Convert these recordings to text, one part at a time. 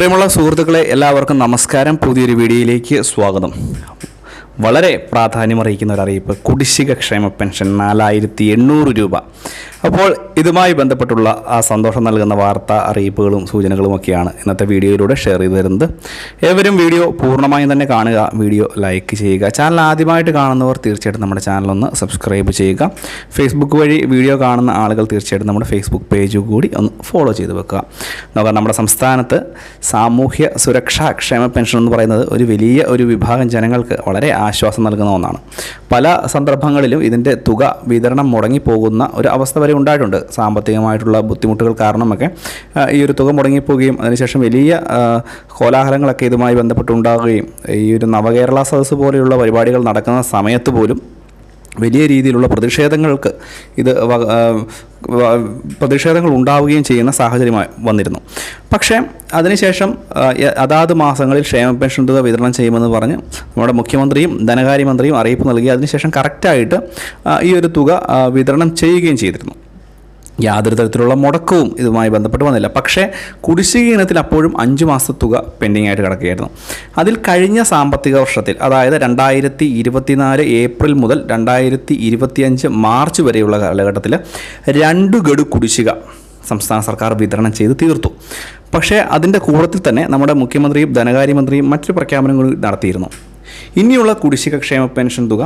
പ്രിയമുള്ള സുഹൃത്തുക്കളെ എല്ലാവർക്കും നമസ്കാരം. പുതിയൊരു വീഡിയോയിലേക്ക് സ്വാഗതം. വളരെ പ്രാധാന്യമറിയിക്കുന്ന ഒരു അറിയിപ്പ്. കുടിശ്ശിക ക്ഷേമ പെൻഷൻ നാലായിരത്തി എണ്ണൂറ് രൂപ. അപ്പോൾ ഇതുമായി ബന്ധപ്പെട്ടുള്ള ആ സന്തോഷം നൽകുന്ന വാർത്ത അറിയിപ്പുകളും സൂചനകളും ഒക്കെയാണ് ഇന്നത്തെ വീഡിയോയിലൂടെ ഷെയർ ചെയ്തു തരുന്നത്. ഏവരും വീഡിയോ പൂർണമായും തന്നെ കാണുക വീഡിയോ ലൈക്ക് ചെയ്യുക. ചാനൽ ആദ്യമായിട്ട് കാണുന്നവർ തീർച്ചയായിട്ടും നമ്മുടെ ചാനലൊന്ന് സബ്സ്ക്രൈബ് ചെയ്യുക. ഫേസ്ബുക്ക് വഴി വീഡിയോ കാണുന്ന ആളുകൾ തീർച്ചയായിട്ടും നമ്മുടെ ഫേസ്ബുക്ക് പേജ് കൂടി ഒന്ന് ഫോളോ ചെയ്ത് വെക്കുക. നോക്കാം നമ്മുടെ സംസ്ഥാനത്ത് സാമൂഹ്യ സുരക്ഷാ ക്ഷേമ പെൻഷൻ എന്ന് പറയുന്നത് ഒരു വലിയ ഒരു വിഭാഗം ജനങ്ങൾക്ക് വളരെ ആശ്വാസം നൽകുന്ന ഒന്നാണ്. പല സന്ദർഭങ്ങളിലും ഇതിന്റെ തുക വിതരണം മുടങ്ങിപ്പോകുന്ന ഒരു അവസ്ഥ വരെ ഉണ്ടായിട്ടുണ്ട്. സാമ്പത്തികമായിട്ടുള്ള ബുദ്ധിമുട്ടുകൾ കാരണമൊക്കെ ഈ ഒരു തുക മുടങ്ങിപ്പോവുകയും അതിനുശേഷം വലിയ കോലാഹലങ്ങളൊക്കെ ഇതുമായി ബന്ധപ്പെട്ടുണ്ടാകുകയും ഈ ഒരു നവകേരള സദസ്സ് പോലെയുള്ള പരിപാടികൾ നടക്കുന്ന സമയത്ത് പോലും വലിയ രീതിയിലുള്ള പ്രതിഷേധങ്ങൾക്ക് ഇത് പ്രതിഷേധങ്ങൾ ഉണ്ടാവുകയും ചെയ്യുന്ന സാഹചര്യമായി വന്നിരുന്നു. പക്ഷേ അതിനുശേഷം അതാത് മാസങ്ങളിൽ ക്ഷേമ പെൻഷൻ തുക വിതരണം ചെയ്യുമെന്ന് പറഞ്ഞ് നമ്മുടെ മുഖ്യമന്ത്രിയും ധനകാര്യമന്ത്രിയും അറിയിപ്പ് നൽകി അതിനുശേഷം കറക്റ്റായിട്ട് ഈ ഒരു തുക വിതരണം ചെയ്യുകയും ചെയ്തിരുന്നു. യാതൊരു തരത്തിലുള്ള മുടക്കവും ഇതുമായി ബന്ധപ്പെട്ട് വന്നില്ല. പക്ഷേ കുടിശ്ശിക ഇനത്തിൽ അപ്പോഴും അഞ്ച് മാസത്തെ തുക പെൻഡിങ് ആയിട്ട് കിടക്കുകയായിരുന്നു. അതിൽ കഴിഞ്ഞ സാമ്പത്തിക വർഷത്തിൽ അതായത് രണ്ടായിരത്തി ഇരുപത്തിനാല് ഏപ്രിൽ മുതൽ രണ്ടായിരത്തി ഇരുപത്തിയഞ്ച് മാർച്ച് വരെയുള്ള കാലഘട്ടത്തിൽ രണ്ട് ഗഡു കുടിശ്ശിക സംസ്ഥാന സർക്കാർ വിതരണം ചെയ്ത് തീർത്തു. പക്ഷേ അതിന്റെ കൂടത്തിൽ തന്നെ നമ്മുടെ മുഖ്യമന്ത്രിയും ധനകാര്യമന്ത്രിയും മറ്റൊരു പ്രഖ്യാപനങ്ങൾ നടത്തിയിരുന്നു. ഇനിയുള്ള കുടിശ്ശിക ക്ഷേമ പെൻഷൻ തുക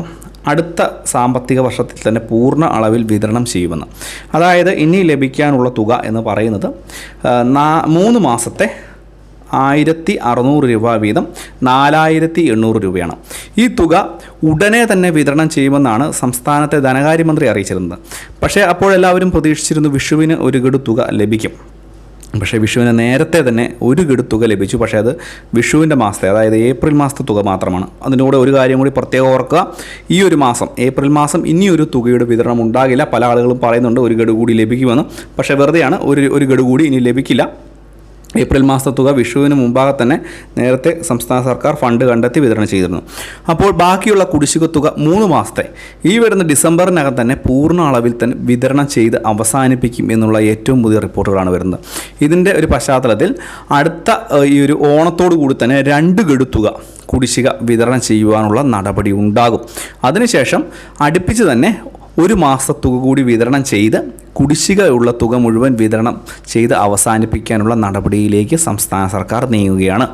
അടുത്ത സാമ്പത്തിക വർഷത്തിൽ തന്നെ പൂർണ അളവിൽ വിതരണം ചെയ്യുമെന്ന്. അതായത് ഇനി ലഭിക്കാനുള്ള തുക എന്ന് പറയുന്നത് മൂന്ന് മാസത്തെ ആയിരത്തി അറുന്നൂറ് രൂപ വീതം നാലായിരത്തി എണ്ണൂറ് രൂപയാണ്. ഈ തുക ഉടനെ തന്നെ വിതരണം ചെയ്യുമെന്നാണ് സംസ്ഥാനത്തെ ധനകാര്യമന്ത്രി അറിയിച്ചിരുന്നത്. പക്ഷേ അപ്പോഴെല്ലാവരും പ്രതീക്ഷിച്ചിരുന്നു വിഷുവിന് ഒരു ഗഡു തുക ലഭിക്കും. പക്ഷേ വിഷുവിന് നേരത്തെ തന്നെ ഒരു ഗഡു തുക ലഭിച്ചു. പക്ഷേ അത് വിഷുവിന്റെ മാസത്തെ അതായത് ഏപ്രിൽ മാസത്തെ തുക മാത്രമാണ്. അതിനോട് ഒരു കാര്യം കൂടി പ്രത്യേകം ഓർക്കുക. ഈ ഒരു മാസം ഏപ്രിൽ മാസം ഇനിയൊരു തുകയുടെ വിതരണം ഉണ്ടാകില്ല. പല ആളുകളും പറയുന്നുണ്ട് ഒരു ഗഡു കൂടി ലഭിക്കുമെന്ന്. പക്ഷേ വെറുതെയാണ് ഒരു ഒരു ഗഡു കൂടി ഇനി ലഭിക്കില്ല. ഏപ്രിൽ മാസത്തെ തുക വിഷുവിന് മുമ്പാകെ തന്നെ നേരത്തെ സംസ്ഥാന സർക്കാർ ഫണ്ട് കണ്ടെത്തി വിതരണം ചെയ്തിരുന്നു. അപ്പോൾ ബാക്കിയുള്ള കുടിശ്ശിക തുക മൂന്ന് മാസത്തെ. ഈ വരുന്ന ഡിസംബറിനകം തന്നെ പൂർണ അളവിൽ തന്നെ വിതരണം ചെയ്ത് അവസാനിപ്പിക്കും എന്നുള്ള ഏറ്റവും പുതിയ റിപ്പോർട്ടുകളാണ് വരുന്നത്. ഇതിന്റെ ഒരു പശ്ചാത്തലത്തിൽ അടുത്ത ഈ ഒരു ഓണത്തോടു കൂടി തന്നെ രണ്ട് ഗഡു തുക കുടിശ്ശിക വിതരണം ചെയ്യുവാനുള്ള നടപടി ഉണ്ടാകും. അതിനുശേഷം അടുപ്പിച്ച് തന്നെ ഒരു മാസത്തുക കൂടി വിതരണം ചെയ്ത് കുടിശ്ശികയുള്ള തുക മുഴുവൻ വിതരണം ചെയ്ത് അവസാനിപ്പിക്കാനുള്ള നടപടിയിലേക്ക് സംസ്ഥാന സർക്കാർ നീങ്ങുകയാണ്.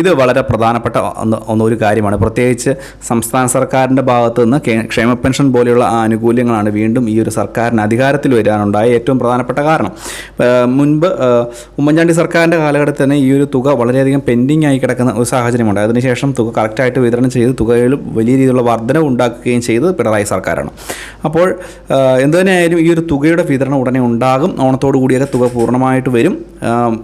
ഇത് വളരെ പ്രധാനപ്പെട്ട ഒന്ന് ഒന്നൊരു കാര്യമാണ്. പ്രത്യേകിച്ച് സംസ്ഥാന സർക്കാരിന്റെ ഭാഗത്തു നിന്ന് ക്ഷേമ പെൻഷൻ പോലെയുള്ള ആനുകൂല്യങ്ങളാണ് വീണ്ടും ഈ ഒരു സർക്കാരിന് അധികാരത്തിൽ വരാനുണ്ടായ ഏറ്റവും പ്രധാനപ്പെട്ട കാരണം. മുൻപ് ഉമ്മൻചാണ്ടി സർക്കാരിന്റെ കാലഘട്ടത്തിൽ തന്നെ ഈ ഒരു തുക വളരെയധികം പെൻഡിങ് ആയി കിടക്കുന്ന ഒരു സാഹചര്യമുണ്ട്. അതിനുശേഷം തുക കറക്റ്റായിട്ട് വിതരണം ചെയ്ത് തുകയിലും വലിയ രീതിയിലുള്ള വർധനവ് ഉണ്ടാക്കുകയും ചെയ്തത് പിണറായി സർക്കാരാണ്. അപ്പോൾ എന്തു തന്നെയായാലും ഈ ഒരു തുകയുടെ വിതരണം ഉടനെ ഉണ്ടാകും. ഓണത്തോടു കൂടിയൊക്കെ തുക പൂർണമായിട്ട് വരും.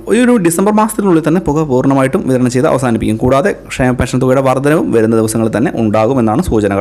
ഒരു ഡിസംബർ മാസത്തിനുള്ളിൽ തന്നെ തുക പൂർണമായിട്ടും വിതരണം ചെയ്ത് അവസാനിപ്പിക്കും. കൂടാതെ ക്ഷേമ പെൻഷൻ തുകയുടെ വർധനവും വരുന്ന ദിവസങ്ങളിൽ തന്നെ ഉണ്ടാകുമെന്നാണ് സൂചനകൾ.